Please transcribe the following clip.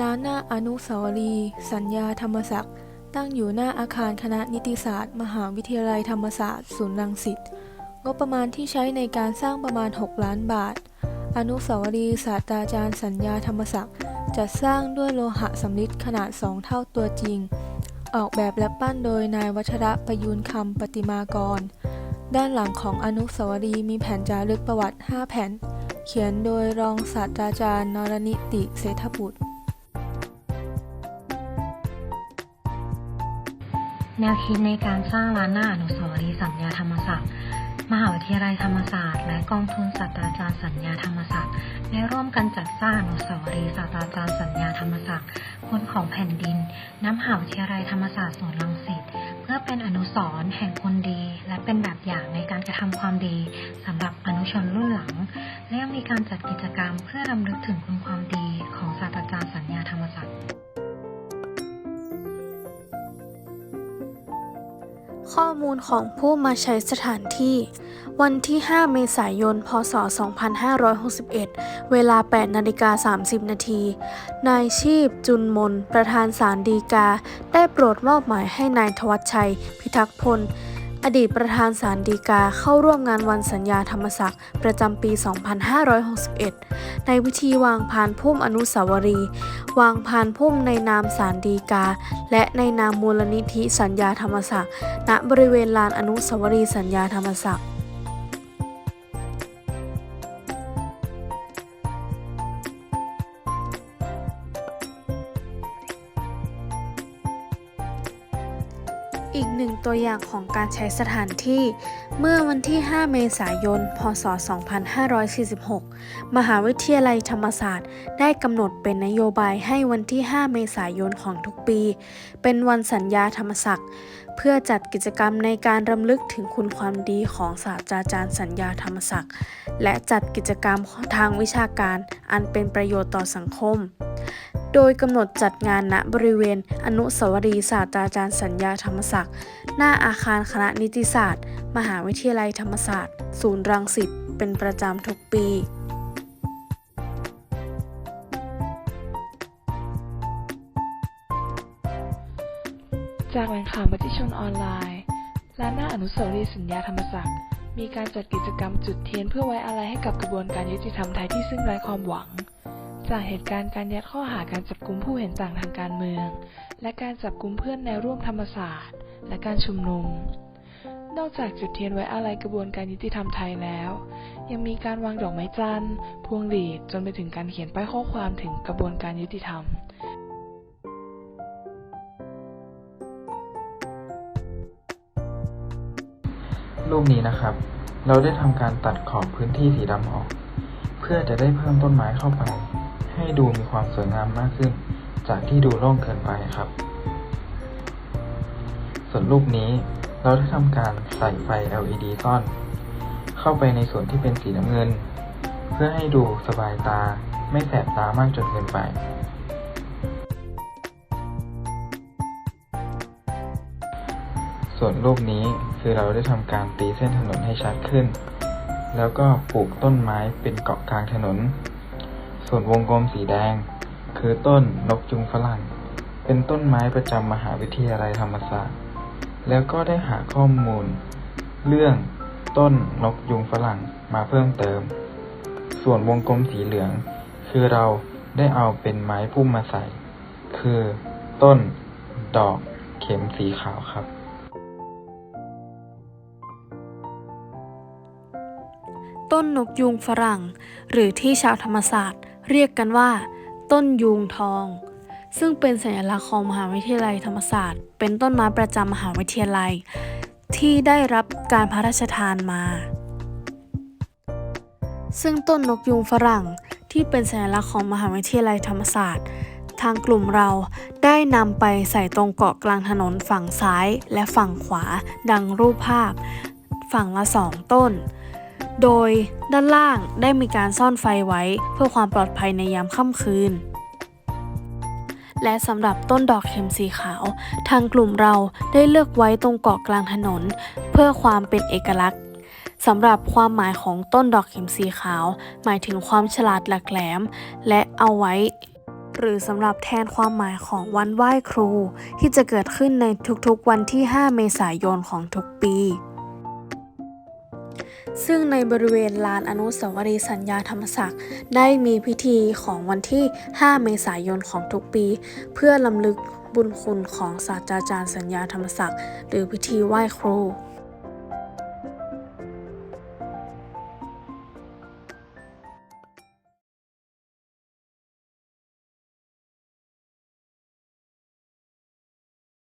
ร้านหน้าอนุสาวรีย์สัญญาธรรมศักดิ์ตั้งอยู่หน้าอาคารคณะนิติศาสตร์ มหาวิทยาลัยธรรมศาสตร์ศูนย์รังสิตงบประมาณที่ใช้ในการสร้างประมาณ 6 ล้านบาท อนุสาวรีย์ศาสตราจารย์สัญญาธรรมศักดิ์จัดสร้างด้วยโลหะสำริดขนาด 2 เท่าตัวจริง ออกแบบและปั้นโดยนายวัชระประยูนคำปฏิมากร ด้านหลังของอนุสาวรีย์มีแผ่นจารึกประวัติ 5 แผ่น เขียนโดยรองศาสตราจารย์นรนิติเศรษฐบุตร แนวคิดในการสร้างร้านหน้าอนุสาวรีย์สัญญาธรรมศักดิ์มหาวิทยาลัยธรรมศาสตร์ และกองทุนศาสตราจารย์สัญญาธรรมศักดิ์ได้ร่วมกันจัดสร้างอนุสาวรีย์ศาสตราจารย์สัญญาธรรมศักดิ์บนของแผ่นดินน้ำมหาวิทยาลัยธรรมศาสตร์สวนรังสิตเพื่อเป็นอนุสรณ์แห่งคนดี และเป็นแบบอย่างในการกระทำความดีสำหรับอนุชนรุ่นหลัง และยังมีการจัดกิจกรรมเพื่อรำลึกถึงคุณความดีของศาสตราจารย์สัญญาธรรมศักดิ์ ข้อมูลของผู้มาใช้สถานที่ วันที่ 5 เมษายน พศ 2561 เวลา 8 นาฬิกา 30 นาที นายชีพจุนมน ประธานศาลฎีกา ได้โปรดมอบหมายให้นายทวัชชัย พิทักษ์พล อดีตประธานศาลฎีกาเข้าร่วมงานวันสัญญาธรรมศักดิ์ประจำปี 2561 ในพิธีวางพานพุ่มอนุสาวรีย์วางพานพุ่มในนามศาลฎีกา และในนามมูลนิธิสัญญาธรรมศักดิ์ณบริเวณลานอนุสาวรีย์สัญญาธรรมศักดิ์ อีกหนึ่งตัวอย่างของการใช้สถานที่ เมื่อวันที่ 5 เมษายน พศ 2546 มหาวิทยาลัยธรรมศาสตร์ ได้กำหนดเป็นนโยบายให้วันที่ 5 เมษายนของทุกปี เป็นวันสัญญาธรรมศักดิ์เพื่อจัดกิจกรรมในการรำลึกถึงคุณความดีของศาสตราจารย์สัญญาธรรมศักดิ์และจัดกิจกรรมทางวิชาการอันเป็นประโยชน์ต่อสังคม โดยกำหนดจัดงานณบริเวณ อนุสาวรีย์ศาสตราจารย์สัญญาธรรมศักดิ์ หน้าอาคารคณะนิติศาสตร์ มหาวิทยาลัยธรรมศาสตร์ ศูนย์รังสิต เป็นประจำทุกปีจากแหล่งข่าวมติชนออนไลน์ร้านหน้าอนุสาวรีย์สัญญาธรรมศักดิ์ มีการจัดกิจกรรมจุดเทียนเพื่อไว้อาลัยให้กับกระบวนการยุติธรรมไทยที่ซึ่งไร้ความหวัง จากเหตุการณ์การยัดข้อหาการจับกุมผู้เห็นต่างทางการเมือง และการจับกุมเพื่อนแนวร่วมธรรมศาสตร์ และการชุมนุม นอกจากจุดเทียนไว้อาลัยกระบวนการยุติธรรมไทยแล้ว ยังมีการวางดอกไม้จันทร์ พวงหลีดจนไปถึงการเขียนป้ายข้อความถึงกระบวนการยุติธรรมรูปนี้นะครับ เราได้ทำการตัดขอบพื้นที่สีดำออก เพื่อจะได้เพิ่มต้นไม้เข้าไป ให้ดูมีความสวยงามมากขึ้น จากที่ดูโล่งเกินไปครับ ส่วนรูปนี้เราได้ทำการใส่ไฟ LED ซ่อน เข้าไปในส่วนที่เป็นสีน้ำเงิน เพื่อให้ดูสบายตาไม่แสบตามากจนเกินไปส่วนรูปนี้คือเราได้ทำการตีเส้นถนนให้ชัดขึ้น แล้วก็ปลูกต้นไม้เป็นเกาะกลางถนน ส่วนวงกลมสีแดง คือต้นนกจุงฝรั่ง เป็นต้นไม้ประจำมหาวิทยาลัยธรรมศาสตร์ แล้วก็ได้หาข้อมูล เรื่องต้นนกยุงฝรั่งมาเพิ่มเติม ส่วนวงกลมสีเหลือง คือเราได้เอาเป็นไม้พุ่มมาใส่ คือต้นดอกเข็มสีขาวครับ ต้นนกยูงฝรั่ง หรือที่ชาวธรรมศาสตร์ เรียกกันว่า ต้นยูงทอง ซึ่งเป็นสัญลักษณ์ของมหาวิทยาลัยธรรมศาสตร์ เป็นต้นไม้ประจำมหาวิทยาลัย ที่ได้รับการพระราชทานมา ซึ่งต้นนกยูงฝรั่งที่เป็นสัญลักษณ์ของมหาวิทยาลัยธรรมศาสตร์ ทางกลุ่มเราได้นำไปใส่ตรงเกาะกลางถนนฝั่งซ้ายและฝั่งขวาดังรูปภาพ ฝั่งละสองต้น โดยด้านล่างได้มีการซ่อนไฟไว้เพื่อความปลอดภัยในยามค่ำคืน และสำหรับต้นดอกเข็มสีขาว ทางกลุ่มเราได้เลือกไว้ตรงเกาะกลางถนน เพื่อความเป็นเอกลักษณ์สำหรับความหมายของต้นดอกเข็มสีขาว หมายถึงความฉลาดหลักแหลม และเอาไว้ หรือสำหรับแทนความหมายของวันไหว้ครู ที่จะเกิดขึ้นในทุกๆวันที่ 5 เมษายนของทุกปี ซึ่งในบริเวณลานอนุสาวรีย์สัญญาธรรมศักดิ์ได้มีพิธีของวันที่ 5 เมษายนของทุกปี เพื่อลำลึกบุญคุณของศาสตราจารย์สัญญาธรรมศักดิ์หรือพิธีไหว้ครู